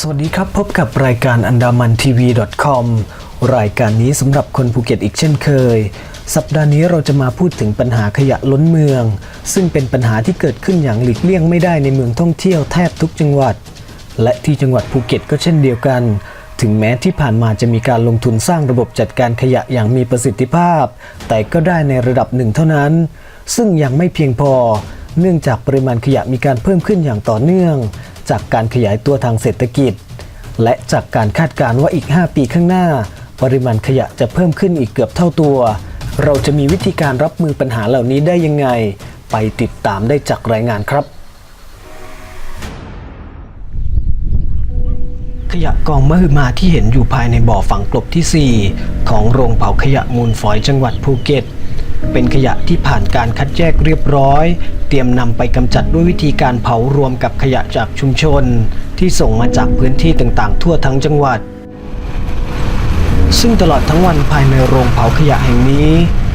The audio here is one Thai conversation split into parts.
สวัสดีครับ พบกับรายการอันดามันทีวี .com รายการนี้สำหรับคนภูเก็ตอีกเช่นเคย สัปดาห์นี้เราจะมาพูดถึงปัญหาขยะล้นเมือง ซึ่งเป็นปัญหาที่เกิดขึ้นอย่างหลีกเลี่ยงไม่ได้ในเมืองท่องเที่ยวแทบทุกจังหวัด และที่จังหวัดภูเก็ตก็เช่นเดียวกัน ถึงแม้ที่ผ่านมาจะมีการลงทุนสร้างระบบจัดการขยะอย่างมีประสิทธิภาพ แต่ก็ได้ในระดับหนึ่งเท่านั้น ซึ่งยังไม่เพียงพอ เนื่องจากปริมาณขยะมีการเพิ่มขึ้นอย่างต่อเนื่อง จากการขยายตัวทางเศรษฐกิจ และจากการคาดการณ์ว่าอีก 5 ปีข้างหน้า ปริมาณขยะจะเพิ่มขึ้นอีกเกือบเท่าตัว เราจะมีวิธีการรับมือปัญหาเหล่านี้ได้ยังไง ไปติดตามได้จากรายงานครับขยะกองมหึมาที่เห็นอยู่ภายในบ่อฝังกลบที่ 4 ของโรงเผาขยะมูลฝอยจังหวัดภูเก็ต เป็นขยะที่ผ่านการคัดแยกเรียบร้อย เตรียมนำไปกำจัดด้วยวิธีการเผารวมกับขยะจากชุมชน ที่ส่งมาจากพื้นที่ต่างๆ ทั่วทั้งจังหวัด ซึ่งตลอดทั้งวันภายในโรงเผาขยะแห่งนี้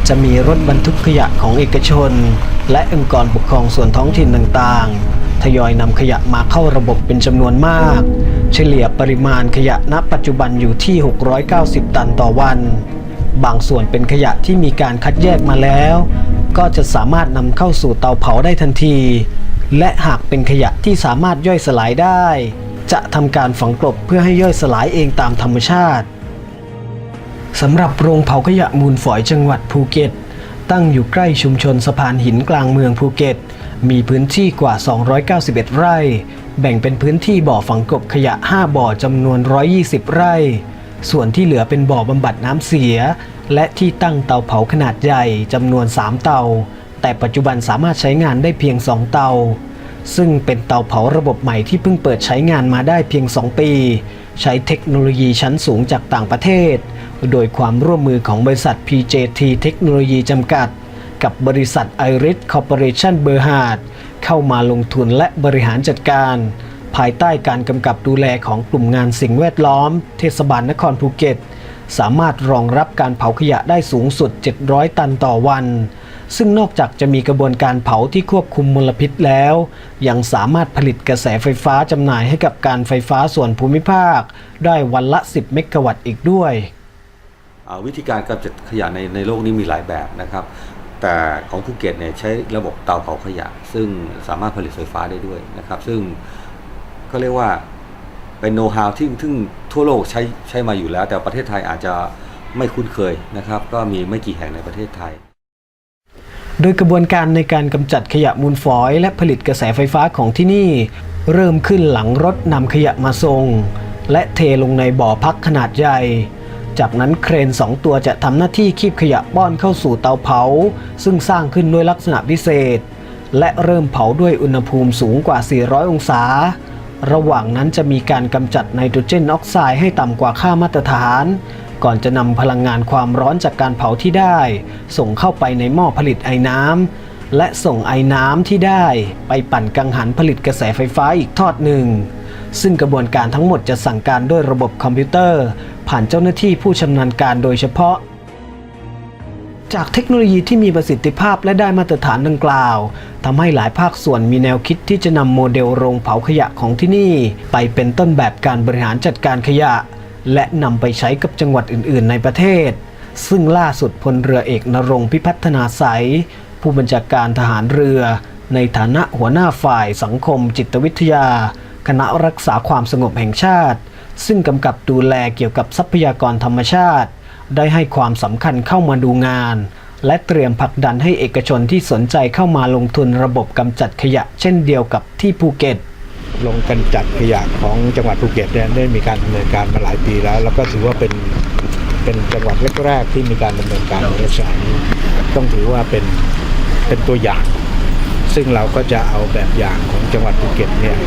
จะมีรถบรรทุกขยะของเอกชน และองค์กรปกครองส่วนท้องถิ่นต่างๆ ทยอยนำขยะมาเข้าระบบเป็นจำนวนมาก เฉลี่ยปริมาณขยะณปัจจุบันอยู่ที่ 690 ตันต่อวัน บางส่วนเป็นขยะที่มีการคัดแยกมาแล้ว ก็จะสามารถนำเข้าสู่เตาเผาได้ทันที และหากเป็นขยะที่สามารถย่อยสลายได้ จะทำการฝังกลบเพื่อให้ย่อยสลายเองตามธรรมชาติสำหรับโรงเผาขยะมูลฝอยจังหวัดภูเก็ต ตั้งอยู่ใกล้ชุมชนสะพานหินกลางเมืองภูเก็ต มีพื้นที่กว่า 291 ไร่ แบ่งเป็นพื้นที่บ่อฝังกลบขยะ 5 บ่อจำนวน 120 ไร่ ส่วนที่เหลือเป็นบ่อบำบัดน้ำเสีย และที่ตั้งเตาเผาขนาดใหญ่จำนวน 3 เตา แต่ปัจจุบันสามารถใช้งานได้เพียง 2 เตา ซึ่งเป็นเตาเผาระบบใหม่ที่เพิ่งเปิดใช้งานมาได้เพียง 2 ปี ใช้เทคโนโลยีชั้นสูงจากต่างประเทศ โดยความร่วมมือของบริษัท PJT เทคโนโลยีจำกัด กับบริษัท Iris Corporation b e r h a r d เข้ามาลงทุนและบริหารจัดการ ภายใต้การกำกับดูแลของกลุ่มงานสิ่งแวดล้อม เทศบาลนครภูเก็ต สามารถรองรับการเผาขยะได้สูงสุด 700 ตันต่อวัน ซึ่งนอกจากจะมีกระบวนการเผาที่ควบคุมมลพิษแล้ว ยังสามารถผลิตกระแสไฟฟ้าจำหน่ายให้กับการไฟฟ้าส่วนภูมิภาค ได้วันละ 10 เมกะวัตต์อีกด้วยวิธีการกำจัดขยะในในโลกนี้มีหลายแบบนะครับ แต่ของภูเก็ตเนี่ยใช้ระบบเตาเผาขยะ ซึ่งสามารถผลิตไฟฟ้าได้ด้วยนะครับ ซึ่ง ก็เรียกว่าเป็นโน้ตฮาวที่ที่ทั่วโลกใช้ใช้มาอยู่แล้ว แต่ประเทศไทยอาจจะไม่คุ้นเคยนะครับ ก็มีไม่กี่แห่งในประเทศไทย โดยกระบวนการในการกำจัดขยะมูลฝอย และผลิตกระแสไฟฟ้าของที่นี่ เริ่มขึ้นหลังรถนำขยะมาส่งและเทลงในบ่อพักขนาดใหญ่ จากนั้นเครน2ตัวจะทำหน้าที่คีบขยะป้อนเข้าสู่เตาเผา ซึ่งสร้างขึ้นด้วยลักษณะพิเศษ และเริ่มเผาด้วยอุณหภูมิสูงกว่า 400 องศา ระหว่างนั้นจะมีการกำจัดไนโตรเจนออกไซด์ให้ต่ำกว่าค่ามาตรฐาน ก่อนจะนำพลังงานความร้อนจากการเผาที่ได้ ส่งเข้าไปในหม้อผลิตไอ้น้ำและส่งไอ้น้ำที่ได้ ไปปั่นกังหันผลิตกระแสไฟฟ้าอีกทอดหนึ่ง ซึ่งกระบวนการทั้งหมดจะสั่งการด้วยระบบคอมพิวเตอร์ ผ่านเจ้าหน้าที่ผู้ชำนาญการโดยเฉพาะ จากเทคโนโลยีที่มีประสิทธิภาพและได้มาตรฐานดังกล่าวทำให้หลายภาคส่วนมีแนวคิดที่จะนำโมเดลโรงเผาขยะของที่นี่ ไปเป็นต้นแบบการบริหารจัดการขยะ และนำไปใช้กับจังหวัดอื่น ๆ ในประเทศ ซึ่งล่าสุดพลเรือเอกนรงพิพัฒนาใสยผู้บัญชาการทหารเรือ ในฐานะหัวหน้าฝ่ายสังคมจิตวิทยา คณะรักษาความสงบแห่งชาติ ซึ่งกำกับดูแลเกี่ยวกับทรัพยากรธรรมชาติ ได้ให้ความสำคัญเข้ามาดูงาน และเตรียมผลักดันให้เอกชนที่สนใจเข้ามาลงทุนระบบกำจัดขยะ เช่นเดียวกับที่ภูเก็ตลงกันจัดขยะของจังหวัดภูเก็ตเนี่ยได้มีการดำเนินการมาหลายปีแล้ว แล้วก็ถือว่าเป็นเป็นจังหวัดแรกๆที่มีการดำเนินการในลักษณะนี้ต้องถือว่าเป็นเป็นตัวอย่าง ซึ่งเราก็จะเอาแบบอย่างของจังหวัดภูเก็ตเนี่ย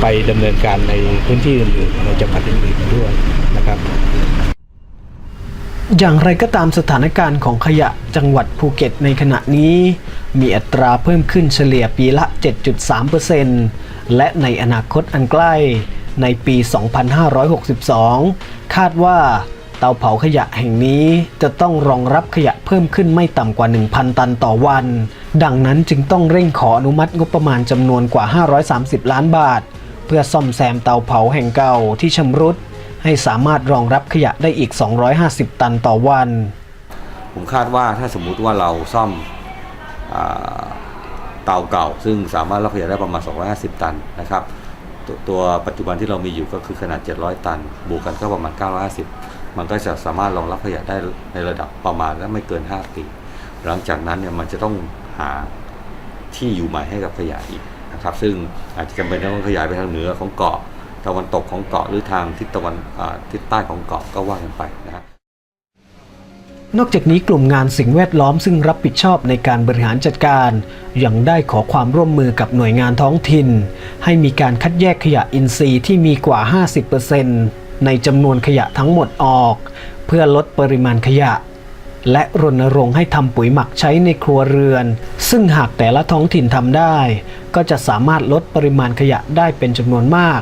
ไปดำเนินการในพื้นที่อื่นๆในจังหวัดอื่นๆด้วยนะครับ อย่างไรก็ตามสถานการณ์ของขยะจังหวัดภูเก็ตในขณะนี้ มีอัตราเพิ่มขึ้นเฉลี่ยปีละ 7.3%และในอนาคตอันใกล้ในปี 2562 คาดว่าเตาเผาขยะแห่งนี้จะต้องรองรับขยะเพิ่มขึ้นไม่ต่ำกว่า 1,000 ตันต่อวัน ดังนั้นจึงต้องเร่งขออนุมัติงบประมาณจำนวนกว่า 530 ล้านบาท เพื่อซ่อมแซมเตาเผาแห่งเก่าที่ชำรุด ให้สามารถรองรับขยะได้อีก 250 ตันต่อวัน ผมคาดว่าถ้าสมมุติว่าเราซ่อมเตาเก่า ซึ่งสามารถรับขยะได้ประมาณ 250 ตันนะครับตตัวปัจจุบันที่เรามีอยู่ก็คือขนาด 700 ตัน บวกกันก็ประมาณ 950 มันก็จะสามารถรองรับขยะได้ในระดับประมาณและไม่เกิน 5 ปี หลังจากนั้นเนี่ยมันจะต้องหาที่อยู่ใหม่ให้กับขยะอีกนะครับ ซึ่งอาจจะจำเป็นต้องขยายไปทางเหนือของเกาะ ตะวันตกของเกาะหรือทางทิศตะวันทิศใต้ของเกาะก็ว่ากันไปนะครับนอกจากนี้กลุ่มงานสิ่งแวดล้อมซึ่งรับผิดชอบในการบริหารจัดการ ยังได้ขอความร่วมมือกับหน่วยงานท้องถิ่น ให้มีการคัดแยกขยะอินทรีย์ที่มีกว่า 50%ในจำนวนขยะทั้งหมดออก เพื่อลดปริมาณขยะ และรณรงค์ให้ทำปุ๋ยหมักใช้ในครัวเรือน ซึ่งหากแต่ละท้องถิ่นทำได้ ก็จะสามารถลดปริมาณขยะได้เป็นจำนวนมาก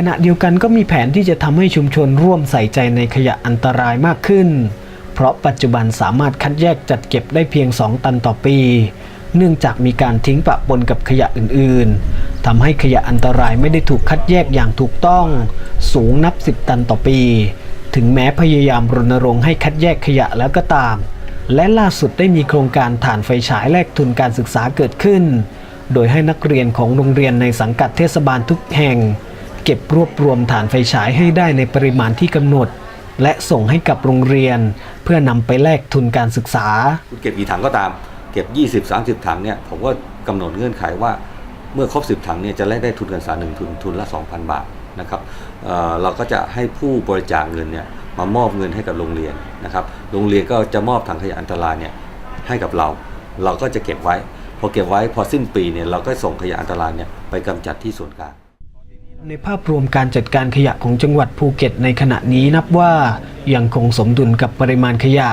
ขณะเดียวกันก็มีแผนที่จะทำให้ชุมชนร่วมใส่ใจในขยะอันตรายมากขึ้น เพราะปัจจุบันสามารถคัดแยกจัดเก็บได้เพียง 2 ตันต่อปี เนื่องจากมีการทิ้งปะปนกับขยะอื่นๆทำให้ขยะอันตรายไม่ได้ถูกคัดแยกอย่างถูกต้อง สูงนับ 10 ตันต่อปี ถึงแม้พยายามรณรงค์ให้คัดแยกขยะแล้วก็ตาม และล่าสุดได้มีโครงการฐานไฟฉายแลกทุนการศึกษาเกิดขึ้น โดยให้นักเรียนของโรงเรียนในสังกัดเทศบาลทุกแห่ง เก็บรวบรวมฐานไฟฉายให้ได้ในปริมาณที่กำหนด และส่งให้กับโรงเรียน เพื่อนำไปแลกทุนการศึกษา คุณเก็บกี่ถังก็ตามเก็บ 20 30 ถังเนี่ยผมก็กำหนดเงื่อนไขว่าเมื่อครบ 10 ถังเนี่ยจะแลกได้ทุนการศึกษาหนึ่งทุนทุนละ 2,000 บาทนะครับเเราก็จะให้ผู้บริจาคเงินเนี่ยมามอบเงินให้กับโรงเรียนนะครับโรงเรียนก็จะมอบถังขยะอันตรายเนี่ยให้กับเรา เราก็จะเก็บไว้ พอเก็บไว้พอสิ้นปีเนี่ยเราก็ส่งขยะอันตรายเนี่ยไปกำจัดที่ส่วนกลาง ในภาพรวมการจัดการขยะของจังหวัดภูเก็ตในขณะนี้นับว่ายังคงสมดุลกับปริมาณขยะ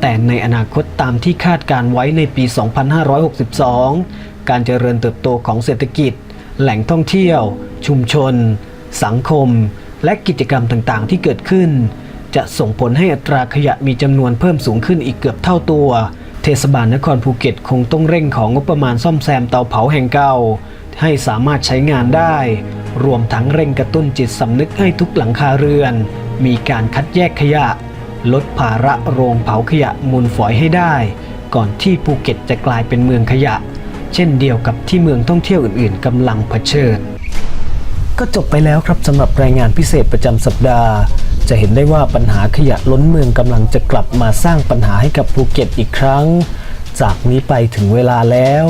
แต่ในอนาคตตามที่คาดการไว้ในปี 2562 การเจริญเติบโตของเศรษฐกิจ แหล่งท่องเที่ยว ชุมชน สังคม และกิจกรรมต่างๆ ที่เกิดขึ้น จะส่งผลให้อัตราขยะมีจำนวนเพิ่มสูงขึ้นอีกเกือบเท่าตัว เทศบาลนครภูเก็ตคงต้องเร่งของงบประมาณซ่อมแซมเตาเผาแห่งเก่าให้สามารถใช้งานได้ รวมทั้งเร่งกระตุ้นจิตสำนึกให้ทุกหลังคาเรือน มีการคัดแยกขยะ ลดภาระโรงเผาขยะมูลฝอยให้ได้ ก่อนที่ภูเก็ตจะกลายเป็นเมืองขยะ เช่นเดียวกับที่เมืองท่องเที่ยวอื่นๆกำลังเผชิญ ก็จบไปแล้วครับสำหรับรายงานพิเศษประจำสัปดาห์ จะเห็นได้ว่าปัญหาขยะล้นเมืองกำลังจะกลับมาสร้างปัญหาให้กับภูเก็ตอีกครั้ง จากนี้ไปถึงเวลาแล้ว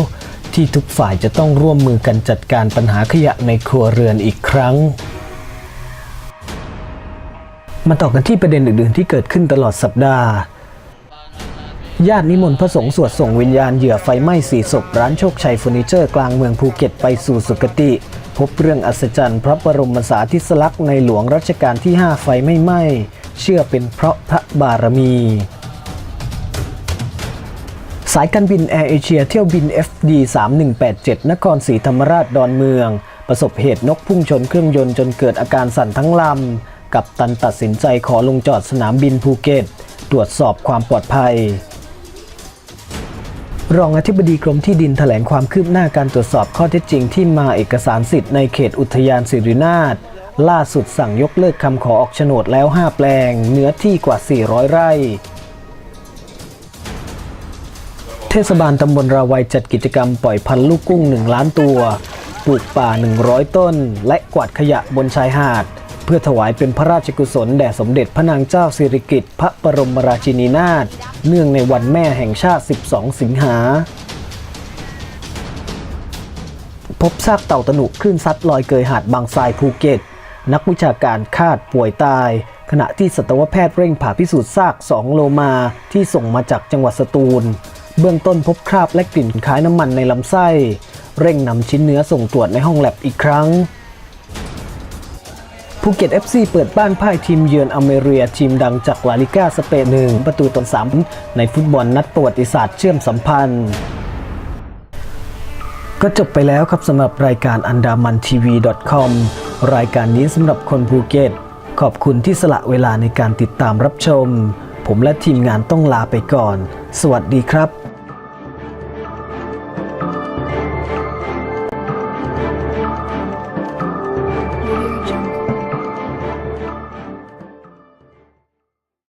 ที่ทุกฝ่ายจะต้องร่วมมือกันจัดการปัญหาขยะในครัวเรือนอีกครั้ง มาต่อกันที่ประเด็นอื่นๆที่เกิดขึ้นตลอดสัปดาห์ ญาตินิมนต์พระสงฆ์สวดส่งวิญญาณเหยื่อไฟไหม้สี่ศพร้านโชคชัยเฟอร์นิเจอร์กลางเมืองภูเก็ตไปสู่สุคติ พบเรื่องอัศจรรย์พระบรมสาธิสลักษณ์ในหลวงรัชกาลที่ 5 ไฟไม่ไหม้ เชื่อเป็นเพราะพระบารมี สายการบินแอร์เอเชียเที่ยวบิน FD 3187 นครศรีธรรมราชดอนเมือง ประสบเหตุนกพุ่งชนเครื่องยนต์จนเกิดอาการสั่นทั้งลำ กับตันตัดสินใจขอลงจอดสนามบินภูเก็ต ตรวจสอบความปลอดภัย รองอธิบดีกรมที่ดินแถลงความคืบหน้าการตรวจสอบข้อเท็จจริงที่มาเอกสารสิทธิ์ในเขตอุทยานสิรินาถล่าสุดสั่งยกเลิกคำขอออกโฉนดแล้ว 5 แปลง เนื้อที่กว่า 400 ไร่ เทศบาลตำบลราวัยจัดกิจกรรมปล่อยพันธุ์ลูกกุ้ง 1 ล้านตัว ปลูกป่า 100 ต้น และกวาดขยะบนชายหาด เพื่อถวายเป็นพระราชกุศลแด่สมเด็จพระนางเจ้าสิริกิติ์พระบรมราชินีนาถ เนื่องในวันแม่แห่งชาติ 12 สิงหา พบซากเต่าตะหนุคลื่นซัดลอยเกยหาดบางทรายภูเก็ต นักวิชาการคาดป่วยตาย ขณะที่สัตวแพทย์เร่งผ่าพิสูจน์ซาก2โลมาที่ส่งมาจากจังหวัดสตูล เบื้องต้นพบคราบและกลิ่นคล้ายน้ำมันในลำไส้ เร่งนำชิ้นเนื้อส่งตรวจในห้องแลบอีกครั้งภูเก็ต FC เปิดบ้านพ่ายทีมเยือนอเมเรียทีมดังจากลาลิก้าสเปนหนึ่งประตูต่อสามในฟุตบอลนัดประวัติศาสตร์เชื่อมสัมพันธ์ ก็จบไปแล้วครับสำหรับรายการอันดามันทีวี .com รายการนี้สำหรับคนภูเก็ต ขอบคุณที่สละเวลาในการติดตามรับชม ผมและทีมงานต้องลาไปก่อน สวัสดีครับ